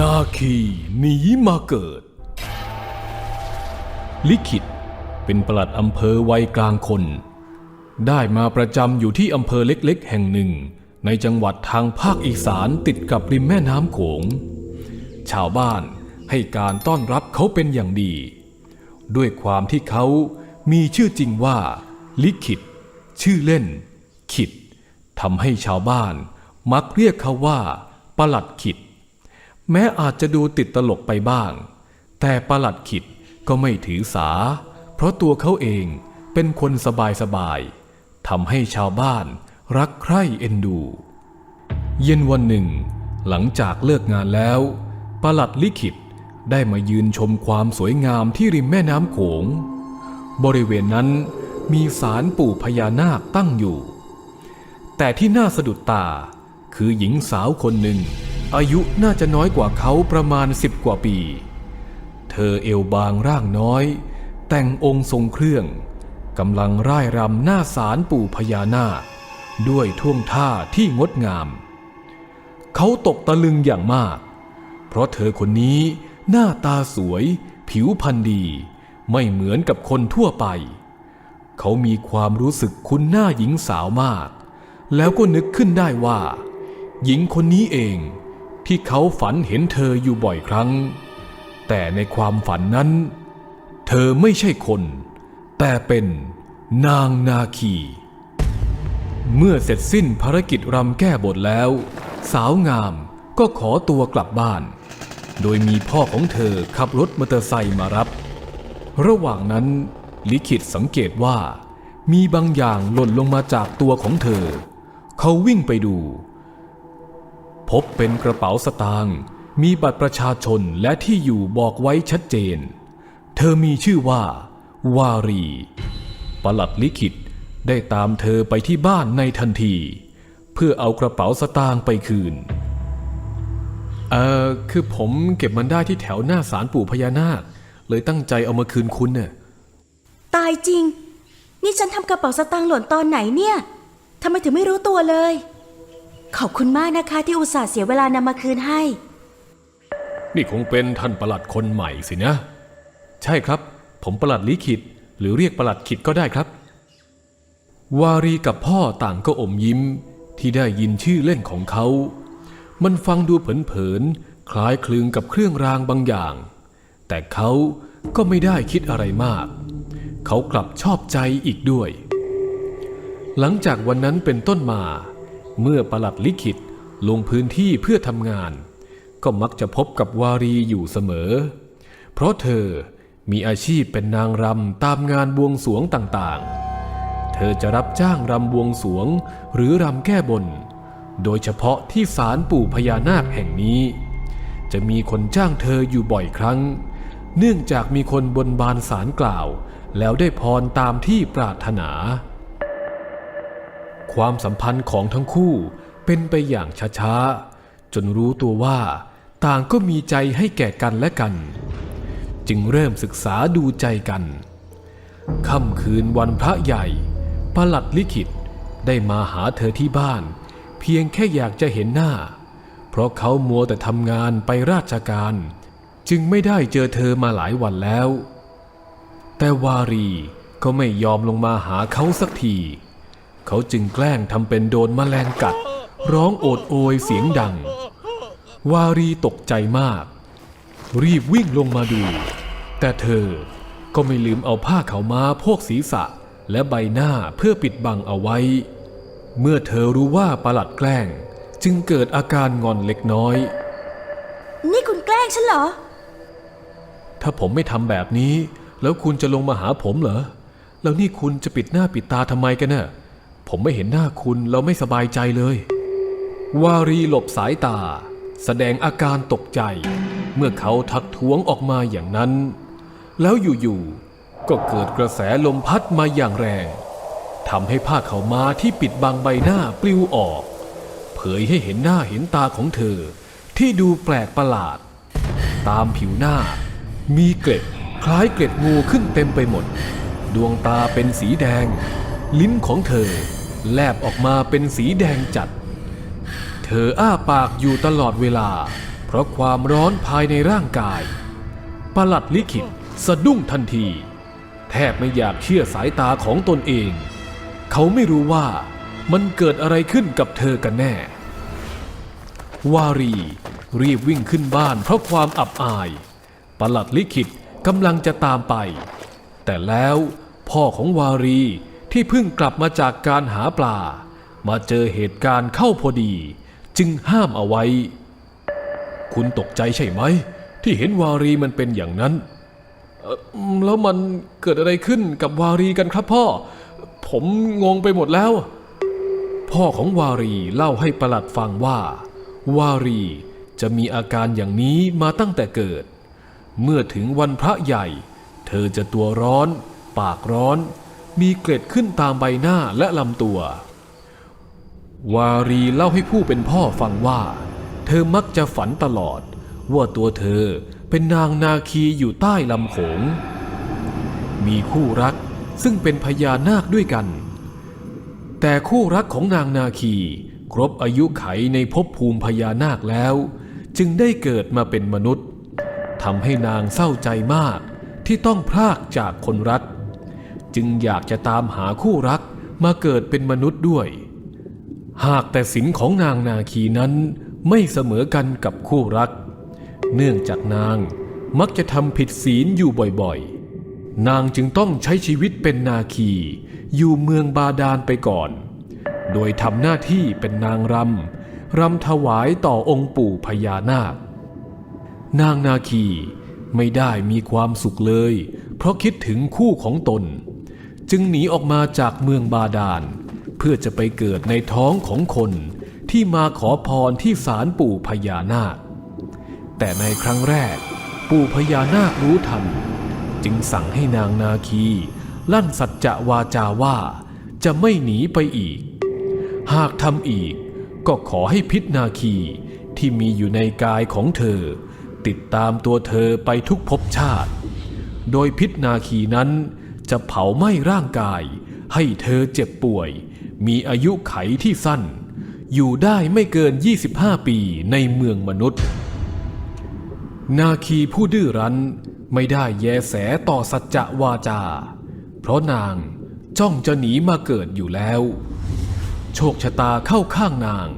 นาคีหนีมาเกิด ลิขิตเป็นปลัดอำเภอวัยกลางคน ได้มาประจำอยู่ที่อำเภอเล็กๆ แห่งหนึ่ง ในจังหวัดทางภาคอีสานติดกับริมแม่น้ำโขง ชาวบ้านให้การต้อนรับเขาเป็นอย่างดี ด้วยความที่เขามีชื่อจริงว่า ลิขิต ชื่อเล่น ขิดทำให้ชาวบ้านมักเรียกเขาว่า ปลัดขิด แม้อาจจะดูติดตลกไปบ้าง แต่ปลัดขิดก็ไม่ถือสา เพราะตัวเขาเองเป็นคนสบายๆทำให้ชาวบ้านรักใคร่เอ็นดู เย็นวันหนึ่ง หลังจากเลิกงานแล้วปลัดลิขิตได้มายืนชมความสวยงามที่ริมแม่น้ำโขง บริเวณนั้นมีศาลปู่พญานาคตั้งอยู่ แต่ที่น่าสะดุดตาคือหญิงสาวคนหนึ่ง อายุน่าจะน้อยกว่าเขาประมาณสิบกว่าปี เธอเอวบางร่างน้อย แต่งองค์ทรงเครื่องกำลังร่ายรำหน้าศาลปู่พญานาคด้วยท่วงท่าที่งดงาม เขาตกตะลึงอย่างมาก เพราะเธอคนนี้หน้าตาสวย ผิวพรรณดี ไม่เหมือนกับคนทั่วไป เขามีความรู้สึกคุ้นหน้าหญิงสาวมาก แล้วก็นึกขึ้นได้ว่า หญิงคนนี้เอง ที่เขาฝันเห็นเธออยู่บ่อยครั้ง แต่ในความฝันนั้น เธอไม่ใช่คน แต่เป็นนางนาคี เมื่อเสร็จสิ้นภารกิจรำแก้บทแล้ว สาวงามก็ขอตัวกลับบ้าน โดยมีพ่อของเธอขับรถมอเตอร์ไซค์มารับ ระหว่างนั้นลิขิตสังเกตว่า มีบางอย่างหล่นลงมาจากตัวของเธอ เขาวิ่งไปดู พบเป็นกระเป๋าสตางค์มีบัตรประชาชนและที่อยู่บอกไว้ชัดเจน เธอมีชื่อว่า วารีปลัดลิขิตได้ตามเธอไปที่บ้านในทันที เพื่อเอากระเป๋าสตางค์ไปคืน เอ่อ คือผมเก็บมันได้ที่แถวหน้าศาลปู่พญานาค เลยตั้งใจเอามาคืนคุณเนี่ยตายจริง นี่ฉันทำกระเป๋าสตางค์หล่นตอนไหนเนี่ยทำไมถึงไม่รู้ตัวเลย ขอบคุณมากนะคะที่อุตส่าห์เสียเวลานำมาคืนให้ นี่คงเป็นท่านประหลัดคนใหม่สินะ ใช่ครับ ผมประหลัดลิขิตหรือเรียกประหลัดขิดก็ได้ครับ วารีกับพ่อต่างก็อมยิ้มที่ได้ยินชื่อเล่นของเขา มันฟังดูเผินๆคล้ายคลึงกับเครื่องรางบางอย่าง แต่เขาก็ไม่ได้คิดอะไรมาก เขากลับชอบใจอีกด้วย หลังจากวันนั้นเป็นต้นมา เมื่อประหลัดลิขิตลงพื้นที่เพื่อทำงาน ก็มักจะพบกับวารีอยู่เสมอ เพราะเธอมีอาชีพเป็นนางรำตามงานบวงสวงต่างๆ เธอจะรับจ้างรำบวงสวงหรือรำแก้บน โดยเฉพาะที่ศาลปู่พญานาคแห่งนี้ จะมีคนจ้างเธออยู่บ่อยครั้ง เนื่องจากมีคนบนบานสารกล่าว แล้วได้พรตามที่ปรารถนา ความสัมพันธ์ของทั้งคู่เป็นไปอย่างช้าๆ จนรู้ตัวว่าต่างก็มีใจให้แก่กันและกัน จึงเริ่มศึกษาดูใจกัน ค่ำคืนวันพระใหญ่ประหลัดลิขิตได้มาหาเธอที่บ้าน เพียงแค่อยากจะเห็นหน้า เพราะเขามัวแต่ทำงานไปราชการ จึงไม่ได้เจอเธอมาหลายวันแล้ว แต่วารีก็ไม่ยอมลงมาหาเขาสักที เขาจึงแกล้งทำเป็นโดนแมลงกัด ร้องโอดโอยเสียงดัง วารีตกใจมาก รีบวิ่งลงมาดู แต่เธอก็ไม่ลืมเอาผ้าขาวม้าโพกศีรษะและใบหน้าเพื่อปิดบังเอาไว้ เมื่อเธอรู้ว่าประหลัดแกล้งจึงเกิดอาการงอนเล็กน้อย นี่คุณแกล้งฉันเหรอ ถ้าผมไม่ทำแบบนี้ แล้วคุณจะลงมาหาผมเหรอ แล้วนี่คุณจะปิดหน้าปิดตาทำไมกันน่ะ ผมไม่เห็นหน้าคุณแล้วไม่สบายใจเลย วารีหลบสายตา แสดงอาการตกใจ เมื่อเขาทักท้วงออกมาอย่างนั้น แล้วอยู่ๆก็เกิดกระแสลมพัดมาอย่างแรงทำให้ผ้าเขามาที่ปิดบังใบหน้าปลิวออก เผยให้เห็นหน้าเห็นตาของเธอ ที่ดูแปลกประหลาด ตามผิวหน้า มีเกล็ดคล้ายเกล็ดงูขึ้นเต็มไปหมด ดวงตาเป็นสีแดง ลิ้นของเธอแลบออกมาเป็นสีแดงจัด เธออ้าปากอยู่ตลอดเวลา เพราะราะความร้อนภายในร่างกาย ประหลัดลิขิตสะดุ้งทันที แทบไม่อยากเชื่อสายตาของตนเอง เขาไม่รู้ว่ามันเกิดอะไรขึ้นกับเธอกันแน่ วารี รีบวิ่งขึ้นบ้านเพราะความอับอาย ประหลัดลิขิตกำลังจะตามไป แต่แล้วพ่อของวารี ที่เพิ่งกลับมาจากการหาปลา มาเจอเหตุการณ์เข้าพอดี จึงห้ามเอาไว้ คุณตกใจใช่ไหม ที่เห็นวารีมันเป็นอย่างนั้น แล้วมันเกิดอะไรขึ้นกับวารีกันครับพ่อ ผมงงไปหมดแล้ว พ่อของวารีเล่าให้ประหลัดฟังว่า วารีจะมีอาการอย่างนี้มาตั้งแต่เกิด เมื่อถึงวันพระใหญ่ เธอจะตัวร้อน ปากร้อน มีเกล็ดขึ้นตามใบหน้าและลำตัว วารีเล่าให้ผู้เป็นพ่อฟังว่า เธอมักจะฝันตลอด ว่าตัวเธอเป็นนางนาคีอยู่ใต้ลำโขง มีคู่รักซึ่งเป็นพญานาคด้วยกัน แต่คู่รักของนางนาคี ครบอายุไขในภพภูมิพญานาคแล้ว จึงได้เกิดมาเป็นมนุษย์ทำให้นางเศร้าใจมากที่ต้องพรากจากคนรัก จึงอยากจะตามหาคู่รักมาเกิดเป็นมนุษย์ด้วย หากแต่ศีลของนางนาคีนั้นไม่เสมอกันกับคู่รัก เนื่องจากนางมักจะทำผิดศีลอยู่บ่อยๆ นางจึงต้องใช้ชีวิตเป็นนาคี อยู่เมืองบาดาลไปก่อน โดยทำหน้าที่เป็นนางรำรำถวายต่อองค์ปู่พญานาค นางนาคีไม่ได้มีความสุขเลย เพราะคิดถึงคู่ของตน จึงหนีออกมาจากเมืองบาดาล เพื่อจะไปเกิดในท้องของคนที่มาขอพรที่ศาลปู่พญานาค แต่ในครั้งแรก ปู่พญานาครู้ทัน จึงสั่งให้นางนาคี ลั่นสัจจะวาจาว่าจะไม่หนีไปอีก หากทำอีกก็ขอให้พิษนาคีที่มีอยู่ในกายของเธอ ติดตามตัวเธอไปทุกภพชาติ โดยพิษนาคีนั้น จะเผาไหม้ร่างกาย ให้เธอเจ็บป่วย มีอายุไขที่สั้น อยู่ได้ไม่เกิน 25 ปีในเมืองมนุษย์ นาคีผู้ดื้อรั้นไม่ได้แยแสต่อสัจจะวาจา เพราะนางจ้องจะหนีมาเกิดอยู่แล้ว โชคชะตาเข้าข้างนาง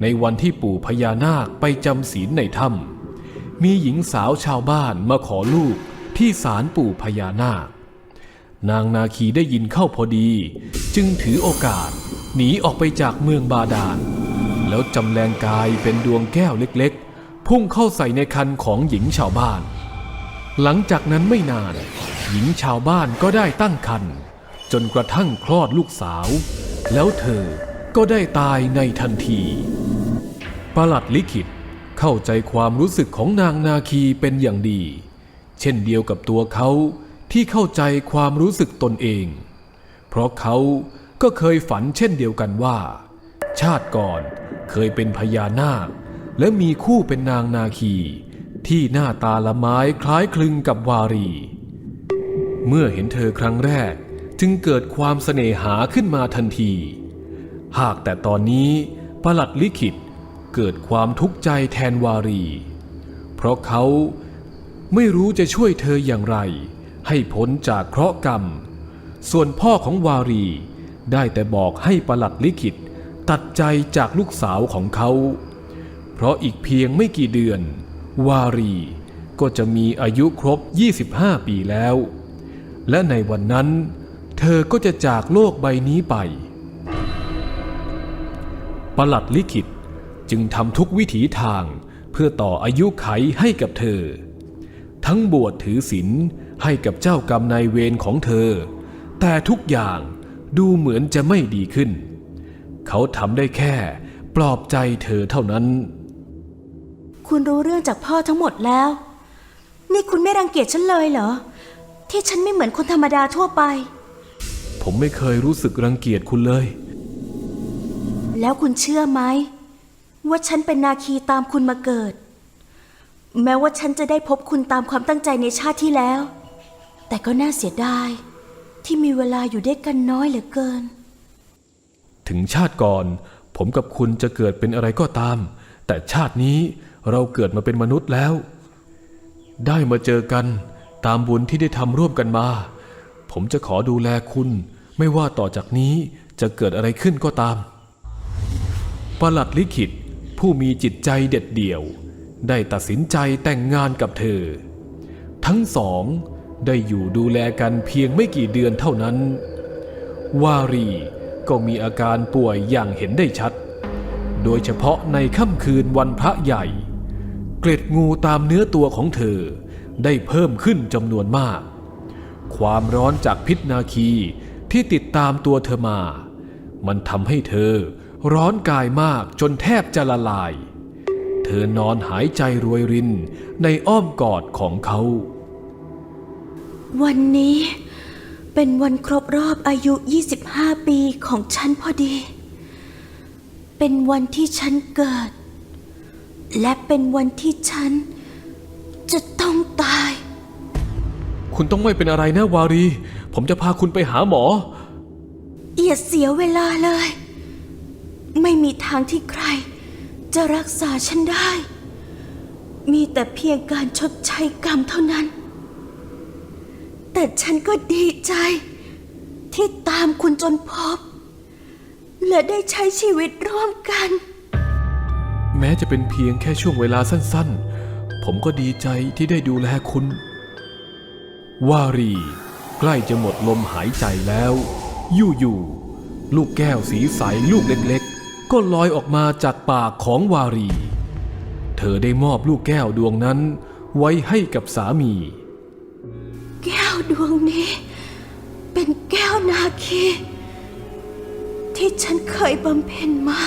ในวันที่ปู่พญานาคไปจำศีลในถ้ำมีหญิงสาวชาวบ้านมาขอลูกที่ศาลปู่พญานาค นางนาคีได้ยินเข้าพอดี จึงถือโอกาส หนีออกไปจากเมืองบาดาลแล้วจำแรงกายเป็นดวงแก้วเล็กๆ พุ่งเข้าใส่ในคันของหญิงชาวบ้าน หลังจากนั้นไม่นาน หญิงชาวบ้านก็ได้ตั้งครรภ์จนกระทั่งคลอดลูกสาว แล้วเธอก็ได้ตายในทันทีประหลัดลิขิตเข้าใจความรู้สึกของนางนาคีเป็นอย่างดี เช่นเดียวกับตัวเขา ที่เข้าใจความรู้สึกตนเอง เพราะเขาก็เคยฝันเช่นเดียวกันว่า ชาติก่อนเคยเป็นพญานาค และมีคู่เป็นนางนาคี ที่หน้าตาละไม้คล้ายคลึงกับวารี เมื่อเห็นเธอครั้งแรกจึงเกิดความเสน่หาขึ้นมาทันที หากแต่ตอนนี้ประหลัดลิขิตเกิดความทุกข์ใจแทนวารี เพราะเขาไม่รู้จะช่วยเธออย่างไร ให้พ้นจากเคราะห์กรรม ส่วนพ่อของวารี ได้แต่บอกให้ประหลัดลิขิตตัดใจจากลูกสาวของเขา เพราะอีกเพียงไม่กี่เดือน วารีก็จะมีอายุครบ 25 ปีแล้ว และในวันนั้น เธอก็จะจากโลกใบนี้ไป ประหลัดลิขิตจึงทำทุกวิถีทางเพื่อต่ออายุไขให้กับเธอ ทั้งบวชถือศีล ให้กับเจ้ากรรมนายเวรของเธอ แต่ทุกอย่างดูเหมือนจะไม่ดีขึ้น เขาทำได้แค่ปลอบใจเธอเท่านั้น คุณรู้เรื่องจากพ่อทั้งหมดแล้ว นี่คุณไม่รังเกียจฉันเลยเหรอ ที่ฉันไม่เหมือนคนธรรมดาทั่วไป ผมไม่เคยรู้สึกรังเกียจคุณเลย แล้วคุณเชื่อไหม ว่าฉันเป็นนาคีตามคุณมาเกิด แม้ว่าฉันจะได้พบคุณตามความตั้งใจในชาติที่แล้ว แต่ก็น่าเสียดายที่มีเวลาอยู่ด้วยกันน้อยเหลือเกิน ถึงชาติก่อน ผมกับคุณจะเกิดเป็นอะไรก็ตาม แต่ชาตินี้เราเกิดมาเป็นมนุษย์แล้ว ได้มาเจอกันตามบุญที่ได้ทำร่วมกันมา ผมจะขอดูแลคุณ ไม่ว่าต่อจากนี้จะเกิดอะไรขึ้นก็ตามประหลัดลิขิตผู้มีจิตใจเด็ดเดี่ยว ได้ตัดสินใจแต่งงานกับเธอ ทั้งสอง ได้อยู่ดูแลกันเพียงไม่กี่เดือนเท่านั้น วารีก็มีอาการป่วยอย่างเห็นได้ชัด โดยเฉพาะในค่ำคืนวันพระใหญ่ เกล็ดงูตามเนื้อตัวของเธอได้เพิ่มขึ้นจำนวนมาก ความร้อนจากพิษนาคีที่ติดตามตัวเธอมา มันทำให้เธอร้อนกายมากจนแทบจะละลาย เธอนอนหายใจรวยรินในอ้อมกอดของเขา วันนี้เป็นวันครบรอบอายุ 25 ปีของฉันพอดี เป็นวันที่ฉันเกิด และเป็นวันที่ฉันจะต้องตาย คุณต้องไม่เป็นอะไรนะวารี ผมจะพาคุณไปหาหมอ อย่าเสียเวลาเลย ไม่มีทางที่ใคร จะรักษาฉันได้ มีแต่เพียงการชดใช้กรรมเท่านั้น แต่ฉันก็ดีใจ ที่ตามคุณจนพบ และได้ใช้ชีวิตร่วมกัน แม้จะเป็นเพียงแค่ช่วงเวลาสั้นๆ ผมก็ดีใจที่ได้ดูแลคุณ วารี ใกล้จะหมดลมหายใจแล้ว อยู่ๆลูกแก้วสีใสลูกเล็กๆ ก็ลอยออกมาจากปากของวารี เธอได้มอบลูกแก้วดวงนั้นไว้ให้กับสามี วดวงนี้ เป็นแก้วนาคี ที่ฉันเคยบำเพ็ญมา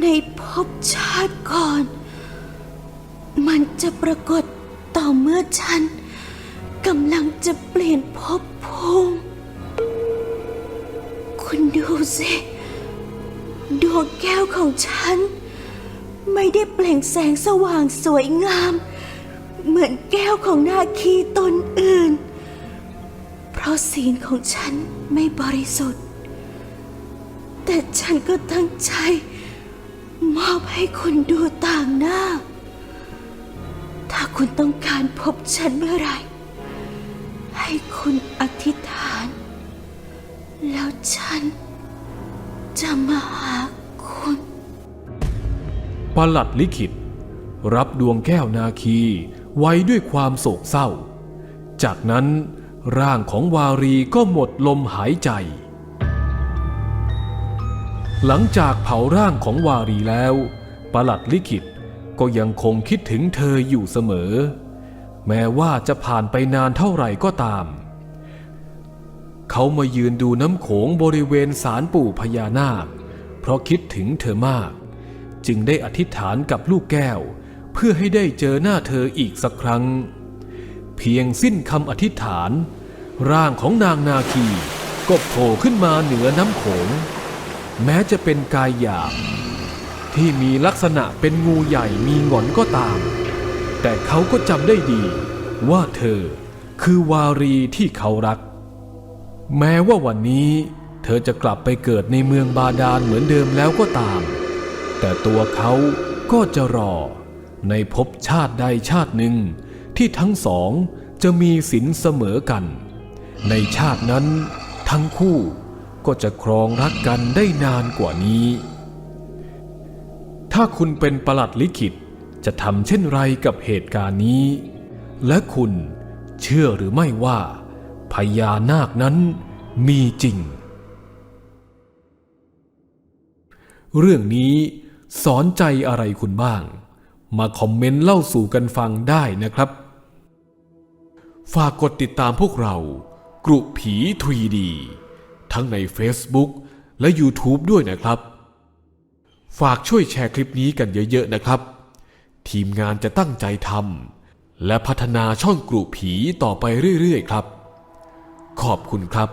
ในภพชาติก่อน มันจะปรากฏต่อเมื่อฉันกำลังจะเปลี่ยนภพภูมิคุณดูสิดวงแก้วของฉัน ไม่ได้เปล่งแสงสว่างสวยงาม เหมือนแก้วของนาคีตน อื่น เพราะศีลของฉันไม่บริสุทธิ์ แต่ฉันก็ตั้งใจ มอบให้คุณดูต่างหน้า ถ้าคุณต้องการพบฉันเมื่อไหรให้คุณอธิษฐาน แล้วฉันจะมาหาคุณประหลัดลิขิต รับดวงแก้วนาคีไว้ด้วยความโศกเศร้า จากนั้นร่างของวารีก็หมดลมหายใจ หลังจากเผาร่างของวารีแล้วประหลัดลิขิตก็ยังคงคิดถึงเธออยู่เสมอ แม้ว่าจะผ่านไปนานเท่าไหร่ก็ตาม เขามายืนดูน้ำโขงบริเวณศาลปู่พญานาค เพราะคิดถึงเธอมาก จึงได้อธิษฐานกับลูกแก้ว เพื่อให้ได้เจอหน้าเธออีกสักครั้ง เพียงสิ้นคำอธิษฐาน ร่างของนางนาคีก็โผล่ขึ้นมาเหนือน้ำโขง แม้จะเป็นกายหยาบที่มีลักษณะเป็นงูใหญ่มีหงอนก็ตาม แต่เขาก็จำได้ดีว่าเธอคือวารีที่เขารัก แม้ว่าวันนี้เธอจะกลับไปเกิดในเมืองบาดาลเหมือนเดิมแล้วก็ตาม แต่ตัวเขาก็จะรอในภพชาติใดชาติหนึ่ง ที่ทั้งสองจะมีศีลเสมอกัน ในชาตินั้นทั้งคู่ก็จะครองรักกันได้นานกว่านี้ ถ้าคุณเป็นประหลัดลิขิตจะทำเช่นไรกับเหตุการณ์นี้ และคุณเชื่อหรือไม่ว่าพญานาคนั้นมีจริง เรื่องนี้สอนใจอะไรคุณบ้าง มาคอมเมนต์เล่าสู่กันฟังได้นะครับ ฝากกดติดตามพวกเรา กรุผีทรีดี ทั้งใน Facebook และ YouTube ด้วยนะครับ ฝากช่วยแชร์คลิปนี้กันเยอะๆนะครับ ทีมงานจะตั้งใจทำและพัฒนาช่องกรุผีต่อไปเรื่อยๆครับ ขอบคุณครับ